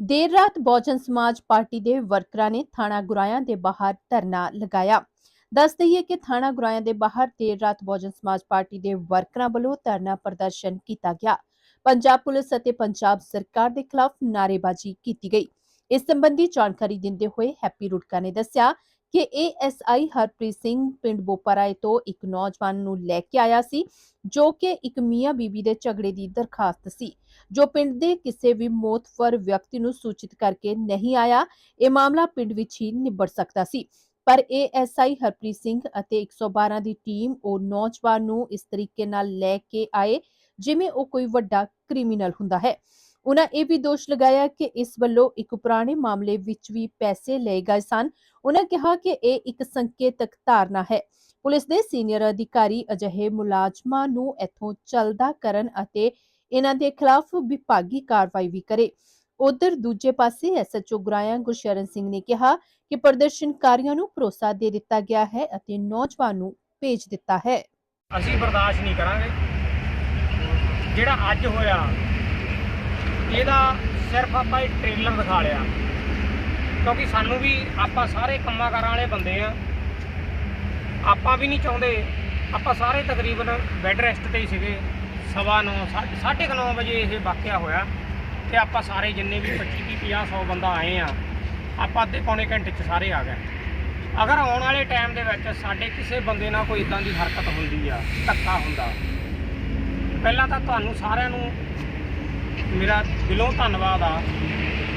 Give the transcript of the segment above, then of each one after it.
ਦੇਰ ਰਾਤ ਬਹੁਜਨ ਸਮਾਜ ਪਾਰਟੀ ਦੇ ਵਰਕਰਾਂ ਨੇ ਥਾਣਾ ਗੁਰਾਇਆਂ ਦੇ ਬਾਹਰ ਧਰਨਾ ਲਗਾਇਆ। ਦੱਸ ਦਈਏ ਕਿ ਥਾਣਾ ਗੁਰਾਇਆਂ ਦੇ ਬਾਹਰ ਦੇਰ ਰਾਤ ਬਹੁਜਨ ਸਮਾਜ ਪਾਰਟੀ ਦੇ ਵਰਕਰਾਂ ਵੱਲੋਂ ਧਰਨਾ ਪ੍ਰਦਰਸ਼ਨ ਕੀਤਾ ਗਿਆ। ਪੰਜਾਬ ਪੁਲਿਸ ਅਤੇ ਪੰਜਾਬ ਸਰਕਾਰ ਦੇ ਖਿਲਾਫ ਨਾਅਰੇਬਾਜ਼ੀ ਕੀਤੀ ਗਈ। ਇਸ ਸੰਬੰਧੀ ਜਾਣਕਾਰੀ ਦਿੰਦੇ ਹੋਏ ਹੈਪੀ ਰੁੜਕਾ ਨੇ ਦੱਸਿਆ ਕਿ ਏਐਸਆਈ ਹਰਪ੍ਰੀਤ ਸਿੰਘ ਪਿੰਡ ਬੋਪਾਰਾਏ ਤੋਂ ਇੱਕ ਨੌਜਵਾਨ ਨੂੰ ਲੈ ਕੇ ਆਇਆ ਸੀ, ਜੋ ਕਿ ਇੱਕ ਮੀਆਂ ਬੀਬੀ ਦੇ ਝਗੜੇ ਦੀ ਦਰਖਾਸਤ ਸੀ, ਜੋ ਪਿੰਡ ਦੇ ਕਿਸੇ ਵੀ ਮੌਤਵਰ ਵਿਅਕਤੀ ਨੂੰ ਸੂਚਿਤ ਕਰਕੇ ਨਹੀਂ ਆਇਆ, ਇਹ ਮਾਮਲਾ ਪਿੰਡ ਵਿੱਚ ਹੀ ਨਿਬੜ ਸਕਦਾ ਸੀ। ਪਰ ਏਐਸਆਈ ਹਰਪ੍ਰੀਤ ਸਿੰਘ ਅਤੇ 112 ਦੀ ਟੀਮ ਉਹ ਨੌਜਵਾਨ ਨੂੰ ਇਸ ਤਰੀਕੇ ਨਾਲ ਲੈ ਕੇ ਆਏ, ਜਿਵੇਂ ਉਹ ਕੋਈ ਵੱਡਾ ਕ੍ਰਿਮੀਨਲ ਹੁੰਦਾ ਹੈ। ਉਹਨਾਂ ਇਹ ਵੀ ਦੋਸ਼ ਲਗਾਇਆ ਕਿ ਇਸ ਵੱਲੋਂ ਇੱਕ ਪੁਰਾਣੇ ਮਾਮਲੇ ਵਿੱਚ ਵੀ ਪੈਸੇ ਲਏ ਗਏ ਸਨ ਉਹਨਾਂ ਕਿਹਾ ਕਿ ਇਹ ਇੱਕ ਸੰਕੇਤਕ ਧਾਰਨਾ ਹੈ। ਪੁਲਿਸ ਦੇ ਸੀਨੀਅਰ ਅਧਿਕਾਰੀ ਅਜਿਹੇ ਮੁਲਾਜ਼ਮਾਂ ਨੂੰ ਇੱਥੋਂ ਚਲਦਾ ਕਰਨ ਅਤੇ ਇਹਨਾਂ ਦੇ ਖਿਲਾਫ ਵਿਭਾਗੀ ਕਾਰਵਾਈ ਵੀ ਕਰੇ। ਉਧਰ ਦੂਜੇ ਪਾਸੇ ਐਸਐਚਓ ਗੁਰਾਇਆ ਗੁਰਸ਼ਰਨ ਸਿੰਘ ਨੇ ਕਿਹਾ ਕਿ ਪ੍ਰਦਰਸ਼ਨਕਾਰੀਆਂ ਨੂੰ ਭਰੋਸਾ ਦੇ ਦਿੱਤਾ ਗਿਆ ਹੈ ਅਤੇ ਨੌਜਵਾਨ ਨੂੰ ਭੇਜ ਦਿੱਤਾ ਹੈ। ਅਸੀਂ ਬਰਦਾਸ਼ਤ ਨਹੀਂ ਕਰਾਂਗੇ। ਜਿਹੜਾ ਅੱਜ ਹੋਇਆ, ਇਹਦਾ ਸਿਰਫ ਆਪਾਂ ਇਹ ਟ੍ਰੇਲਰ ਦਿਖਾ ਲਿਆ। ਕਿਉਂਕਿ ਸਾਨੂੰ ਵੀ ਆਪਾਂ ਸਾਰੇ ਕੰਮਾਂ ਕਾਰਾਂ ਵਾਲੇ ਬੰਦੇ ਆ। ਆਪਾਂ ਵੀ ਨਹੀਂ ਚਾਹੁੰਦੇ ਆਪਾਂ ਸਾਰੇ ਤਕਰੀਬਨ ਬੈੱਡ ਰੈਸਟ ਤੇ ਹੀ ਸੀਗੇ। ਸਵਾ ਨੌ, ਸਾਢੇ ਸਾਢੇ ਕੁ ਨੌ ਵਜੇ ਇਹ ਵਾਕਿਆ ਹੋਇਆ ਤੇ ਆਪਾਂ ਸਾਰੇ ਜਿੰਨੇ ਵੀ 25 ਤੀਹ, 50 100 ਬੰਦਾ ਆਏ ਆ ਆਪਾਂ ਅੱਧੇ ਪੌਣੇ ਘੰਟੇ 'ਚ ਸਾਰੇ ਆ ਗਏ। ਅਗਰ ਆਉਣ ਵਾਲੇ ਟਾਈਮ ਦੇ ਵਿੱਚ ਸਾਡੇ ਕਿਸੇ ਬੰਦੇ ਨਾਲ ਕੋਈ ਇਦਾਂ ਦੀ ਹਰਕਤ ਹੁੰਦੀ ਆ ਧੱਕਾ ਹੁੰਦਾ ਪਹਿਲਾਂ ਤਾਂ ਤੁਹਾਨੂੰ ਸਾਰਿਆਂ ਨੂੰ ਮੇਰਾ ਦਿਲੋਂ ਧੰਨਵਾਦ ਆ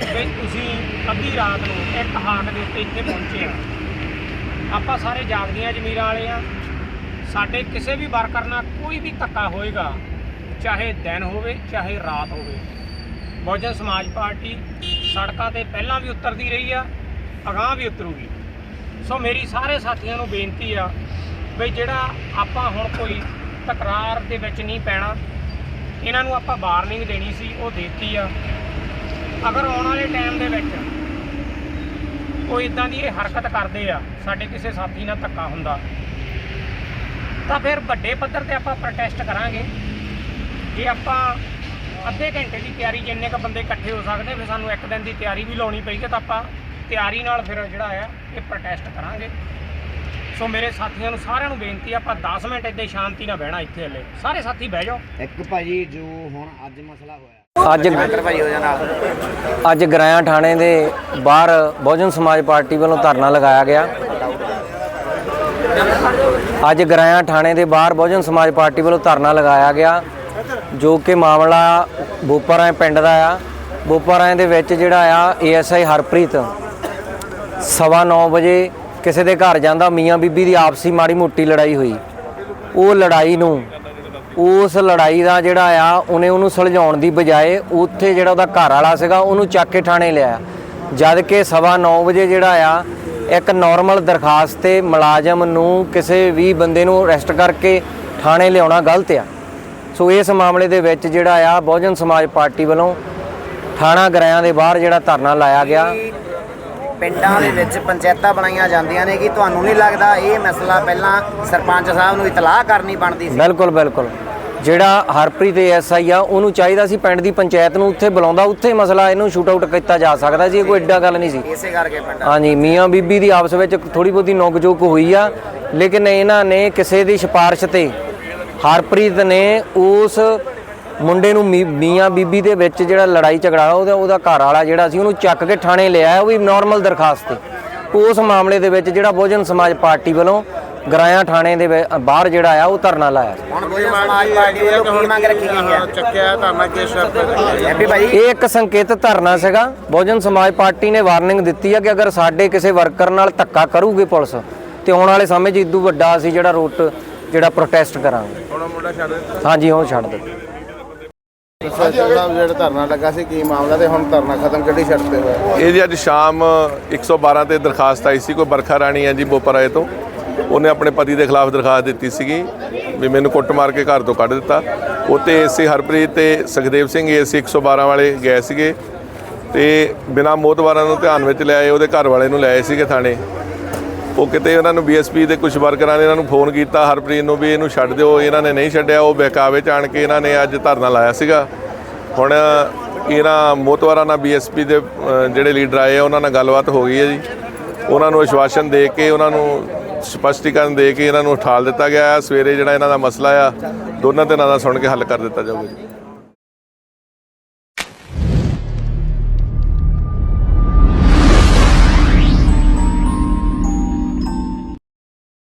ਕਿ ਤੁਸੀਂ ਅੱਧੀ ਰਾਤ ਨੂੰ ਇੱਕ ਹਾਕ ਦੇ ਉੱਤੇ ਇੱਥੇ ਪਹੁੰਚੇ ਆ ਆਪਾਂ ਸਾਰੇ ਜਾਗਦੀਆਂ ਜ਼ਮੀਰਾਂ ਵਾਲੇ ਆ ਸਾਡੇ ਕਿਸੇ ਵੀ ਵਰਕਰ ਨਾਲ ਕੋਈ ਵੀ ਧੱਕਾ ਹੋਏਗਾ, ਚਾਹੇ ਦਿਨ ਹੋਵੇ, ਚਾਹੇ ਰਾਤ ਹੋਵੇ। ਬਹੁਜਨ ਸਮਾਜ ਪਾਰਟੀ ਸੜਕਾਂ ਤੇ ਪਹਿਲਾਂ ਵੀ ਉਤਰਦੀ ਰਹੀ ਆ, ਅਗਾਂਹ ਵੀ ਉਤਰੂਗੀ। ਸੋ ਮੇਰੀ ਸਾਰੇ ਸਾਥੀਆਂ ਨੂੰ ਬੇਨਤੀ ਆ ਵੀ ਜਿਹੜਾ ਆਪਾਂ ਹੁਣ ਕੋਈ ਤਕਰਾਰ ਦੇ ਵਿੱਚ ਨਹੀਂ ਪੈਣਾ, ਇਹਨਾਂ ਨੂੰ ਆਪਾਂ ਵਾਰਨਿੰਗ ਦੇਣੀ ਸੀ, ਉਹ ਦੇਤੀ ਆ। ਅਗਰ ਆਉਣ ਵਾਲੇ ਟਾਈਮ ਦੇ ਵਿੱਚ ਕੋਈ ਇਦਾਂ ਦੀ ਇਹ ਹਰਕਤ ਕਰਦੇ ਆ, ਸਾਡੇ ਕਿਸੇ ਸਾਥੀ ਨਾਲ ਧੱਕਾ ਹੁੰਦਾ, ਤਾਂ ਫਿਰ ਵੱਡੇ ਪੱਧਰ ਤੇ ਆਪਾਂ ਪ੍ਰੋਟੈਸਟ ਕਰਾਂਗੇ। ਜੇ ਆਪਾਂ ਅੱਧੇ ਘੰਟੇ ਦੀ ਤਿਆਰੀ ਜਿੰਨੇ ਕ ਬੰਦੇ ਇਕੱਠੇ ਹੋ ਸਕਦੇ, ਫਿਰ ਸਾਨੂੰ ਇੱਕ ਦਿਨ ਦੀ ਤਿਆਰੀ ਵੀ ਲਾਉਣੀ ਪਈ ਪਈਗੀ ਤਾਂ ਆਪਾਂ ਤਿਆਰੀ ਨਾਲ ਫਿਰ ਜਿਹੜਾ ਆ, ਇਹ ਪ੍ਰੋਟੈਸਟ ਕਰਾਂਗੇ। ਸੋ ਮੇਰੇ ਸਾਥੀਆਂ ਨੂੰ ਸਾਰਿਆਂ ਨੂੰ ਬੇਨਤੀ ਆ ਆਪਾਂ 10 ਮਿੰਟ ਇੱਥੇ ਸ਼ਾਂਤੀ ਨਾਲ ਬਹਿਣਾ ਇੱਥੇ ਹਲੇ। ਸਾਰੇ ਸਾਥੀ ਬਹਿ ਜਾਓ। ਇੱਕ ਭਾਜੀ ਜੋ ਹੁਣ ਅੱਜ ਮਸਲਾ ਹੋਇਆ। ਅੱਜ ਮੈਂਟਰ ਭਾਜੀ ਹੋ ਜਾਣਾ ਅੱਜ ਗਰਾਇਆ ਥਾਣੇ ਦੇ ਬਾਹਰ ਬਹੁਜਨ ਸਮਾਜ ਪਾਰਟੀ ਵੱਲੋਂ ਧਰਨਾ ਲਗਾਇਆ ਗਿਆ। ਅੱਜ ਗਰਾਇਆ ਥਾਣੇ ਦੇ ਬਾਹਰ ਬਹੁਜਨ ਸਮਾਜ ਪਾਰਟੀ ਵੱਲੋਂ ਧਰਨਾ ਲਗਾਇਆ ਗਿਆ ਜੋ ਕਿ ਮਾਮਲਾ ਬੋਪਰਾਂ ਪਿੰਡ ਦਾ ਆ। ਬੋਪਰਾਂ ਦੇ ਵਿੱਚ ਜਿਹੜਾ ਆ ਏਐਸਆਈ ਹਰਪ੍ਰੀਤ ਸਵਾ ਨੌ ਵਜੇ ਕਿਸੇ ਦੇ ਘਰ ਜਾਂਦਾ, ਮੀਆਂ ਬੀਬੀ ਦੀ ਆਪਸੀ ਮਾੜੀ ਮੋਟੀ ਲੜਾਈ ਹੋਈ। ਉਹ ਲੜਾਈ ਨੂੰ, ਉਸ ਲੜਾਈ ਦਾ ਜਿਹੜਾ ਆ, ਉਹਨੇ ਉਹਨੂੰ ਸੁਲਝਾਉਣ ਦੀ ਬਜਾਏ ਉੱਥੇ ਜਿਹੜਾ ਉਹਦਾ ਘਰ ਵਾਲਾ ਸੀਗਾ, ਉਹਨੂੰ ਚੱਕ ਕੇ ਥਾਣੇ ਲਿਆ। ਜਦ ਕਿ ਸਵਾ ਨੌ ਵਜੇ ਜਿਹੜਾ ਆ, ਇੱਕ ਨਾਰਮਲ ਦਰਖਾਸਤ ਤੇ ਮੁਲਾਜ਼ਮ ਨੂੰ ਕਿਸੇ ਵੀ ਬੰਦੇ ਨੂੰ ਅਰੈਸਟ ਕਰਕੇ ਥਾਣੇ ਲਿਆਉਣਾ ਗਲਤ ਆ। ਸੋ ਇਸ ਮਾਮਲੇ ਦੇ ਵਿੱਚ ਜਿਹੜਾ ਆ, ਬਹੁਜਨ ਸਮਾਜ ਪਾਰਟੀ ਵੱਲੋਂ ਥਾਣਾ ਗਰਾਇਆਂ ਦੇ ਬਾਹਰ ਜਿਹੜਾ ਧਰਨਾ ਲਾਇਆ ਗਿਆ। ਪਿੰਡਾਂ ਦੇ ਵਿੱਚ ਪੰਚਾਇਤਾਂ ਬਣਾਈਆਂ ਜਾਂਦੀਆਂ ਨੇ ਕਿ ਤੁਹਾਨੂੰ ਨਹੀਂ ਲੱਗਦਾ ਇਹ ਮਸਲਾ ਪਹਿਲਾਂ ਸਰਪੰਚ ਸਾਹਿਬ ਨੂੰ ਇਤਲਾਹ ਕਰਨੀ ਬਣਦੀ ਸੀ? ਬਿਲਕੁਲ ਬਿਲਕੁਲ। ਜਿਹੜਾ ਹਰਪ੍ਰੀਤ ਐਸਆਈ ਆ ਉਹਨੂੰ ਚਾਹੀਦਾ ਸੀ ਪਿੰਡ ਦੀ ਪੰਚਾਇਤ ਨੂੰ ਉੱਥੇ ਬੁਲਾਉਂਦਾ ਉੱਥੇ ਮਸਲਾ ਇਹਨੂੰ ਸ਼ੂਟ ਆਊਟ ਕੀਤਾ ਜਾ ਸਕਦਾ ਸੀ ਕੋਈ ਏਡਾ ਗੱਲ ਨਹੀਂ ਸੀ। ਇਸੇ ਕਰਕੇ ਪਿੰਡਾਂ ਹਾਂਜੀ ਮੀਆਂ ਬੀਬੀ ਦੀ ਆਪਸ ਵਿੱਚ ਥੋੜੀ ਬਹੁਤੀ ਨੋਕ-ਝੋਕ ਹੋਈ ਆ ਲੇਕਿਨ ਇਹਨਾਂ ਨੇ ਕਿਸੇ ਦੀ ਸਿਫਾਰਿਸ਼ ਤੇ ਹਰਪ੍ਰੀਤ ਨੇ ਉਸ ਮੁੰਡੇ ਨੂੰ ਮੀ- ਮੀਆਂ ਬੀਬੀ ਦੇ ਵਿੱਚ ਜਿਹੜਾ ਲੜਾਈ ਝਗੜਾ ਉਹਦਾ ਉਹਦਾ ਘਰ ਵਾਲਾ ਜਿਹੜਾ ਸੀ ਉਹਨੂੰ ਚੱਕ ਕੇ ਥਾਣੇ ਲਿਆ ਉਹ ਵੀ ਨਾਰਮਲ ਦਰਖਾਸਤ ਤੇ। ਉਸ ਮਾਮਲੇ ਦੇ ਵਿੱਚ ਜਿਹੜਾ ਬਹੁਜਨ ਸਮਾਜ ਪਾਰਟੀ ਵੱਲੋਂ ਗਰਾਇਆ ਥਾਣੇ ਦੇ ਬਾਹਰ ਜਿਹੜਾ ਆ ਉਹ ਧਰਨਾ ਲਾਇਆ। ਹੁਣ ਕੋਈ ਸਮਾਜ ਪਾਰਟੀ ਵੱਲੋਂ ਕੀ ਮੰਗ ਰੱਖੀ ਗਈ ਹੈ ਚੱਕਿਆ ਧਰਨਾ ਕੇ ਸ਼ਰਤ ਹੈਪੀ ਭਾਜੀ ਇਹ ਇੱਕ ਸੰਕੇਤ ਧਰਨਾ ਸੀਗਾ। ਬਹੁਜਨ ਸਮਾਜ ਪਾਰਟੀ ਨੇ ਵਾਰਨਿੰਗ ਦਿੱਤੀ ਆ ਕਿ ਅਗਰ ਸਾਡੇ ਕਿਸੇ ਵਰਕਰ ਨਾਲ ਧੱਕਾ ਕਰੂਗੀ ਪੁਲਿਸ ਤੇ ਆਉਣ ਵਾਲੇ ਸਮੇਂ 'ਚ ਇਦੋਂ ਵੱਡਾ ਅਸੀਂ ਜਿਹੜਾ ਰੋਟ ਜਿਹੜਾ ਪ੍ਰੋਟੈਸਟ ਕਰਾਂਗੇ। ਹੁਣ ਮੁੰਡਾ ਛੱਡ ਦਿੱਤਾ? ਹਾਂਜੀ ਹੁਣ ਛੱਡ ਦਿੱਤਾ। ਸਰ ਸਾਹਿਬ ਜਿਹੜਾ ਧਰਨਾ ਲੱਗਾ ਸੀ ਕੀ ਮਾਮਲਾ ਤੇ ਹੁਣ ਧਰਨਾ ਖਤਮ ਕਿਹੜੀ ਸ਼ਰਤ ਤੇ ਹੋਇਆ? ਇਹ ਜੀ ਅੱਜ ਸ਼ਾਮ 112 ਤੇ ਦਰਖਾਸਤ ਆਈ ਸੀ ਕੋਈ ਬਰਖਾ ਰਾਣੀ ਹੈ ਜੀ ਬੋਪਰਾਏ ਤੋਂ। ਉਹਨੇ ਆਪਣੇ ਪਤੀ ਦੇ ਖਿਲਾਫ ਦਰਖਾਸਤ ਦਿੱਤੀ ਸੀਗੀ ਵੀ ਮੈਨੂੰ ਕੁੱਟ ਮਾਰ ਕੇ ਘਰ ਤੋਂ ਕੱਢ ਦਿੱਤਾ। ਉੱਤੇ ਏਸੀ ਹਰਪ੍ਰੀਤ ਤੇ ਸੁਖਦੇਵ ਸਿੰਘ ਏਸੀ 112 ਵਾਲੇ ਗਏ ਸੀਗੇ ਤੇ ਬਿਨਾਂ ਮੋਤਵਾਰਾਂ ਨੂੰ ਧਿਆਨ ਵਿੱਚ ਲਿਆਏ ਉਹਦੇ ਘਰ ਵਾਲੇ ਨੂੰ ਲਿਆਏ ਸੀਗੇ ਥਾਣੇ। ਉਹ ਕਿਤੇ ਉਹਨਾਂ ਨੂੰ ਬੀਐਸਪੀ ਦੇ ਕੁਝ ਵਰਕਰਾਂ ਨੇ ਇਹਨਾਂ ਨੂੰ ਫੋਨ ਕੀਤਾ, ਹਰਪ੍ਰੀਤ ਨੂੰ ਵੀ ਇਹਨੂੰ ਛੱਡ ਦਿਓ, ਇਹਨਾਂ ਨੇ ਨਹੀਂ ਛੱਡਿਆ, ਉਹ ਬਹਿਕਾਵੇ ਚ ਆਣ ਕੇ ਇਹਨਾਂ ਨੇ ਅੱਜ ਧਰਨਾ ਲਾਇਆ ਸੀਗਾ। ਹੁਣ ਇਹਨਾਂ ਮੋਤਵਾਰਾ ਨਾਲ ਬੀਐਸਪੀ ਦੇ ਜਿਹੜੇ ਲੀਡਰ ਆਏ ਆ, ਉਹਨਾਂ ਨਾਲ ਗੱਲਬਾਤ ਹੋ ਗਈ ਹੈ ਜੀ। ਉਹਨਾਂ ਨੂੰ ਆਸ਼ਵਾਸਨ ਦੇ ਕੇ, ਉਹਨਾਂ ਨੂੰ ਸਪਸ਼ਟੀਕਰਨ ਦੇ ਕੇ ਇਹਨਾਂ ਨੂੰ ਉਠਾਲ ਦਿੱਤਾ ਗਿਆ ਹੈ। ਸਵੇਰੇ ਜਿਹੜਾ ਇਹਨਾਂ ਦਾ ਮਸਲਾ ਆ, ਦੋਨਾਂ ਧਿਰਾਂ ਦਾ ਸੁਣ ਕੇ ਹੱਲ ਕਰ ਦਿੱਤਾ ਜਾਊਗਾ ਜੀ।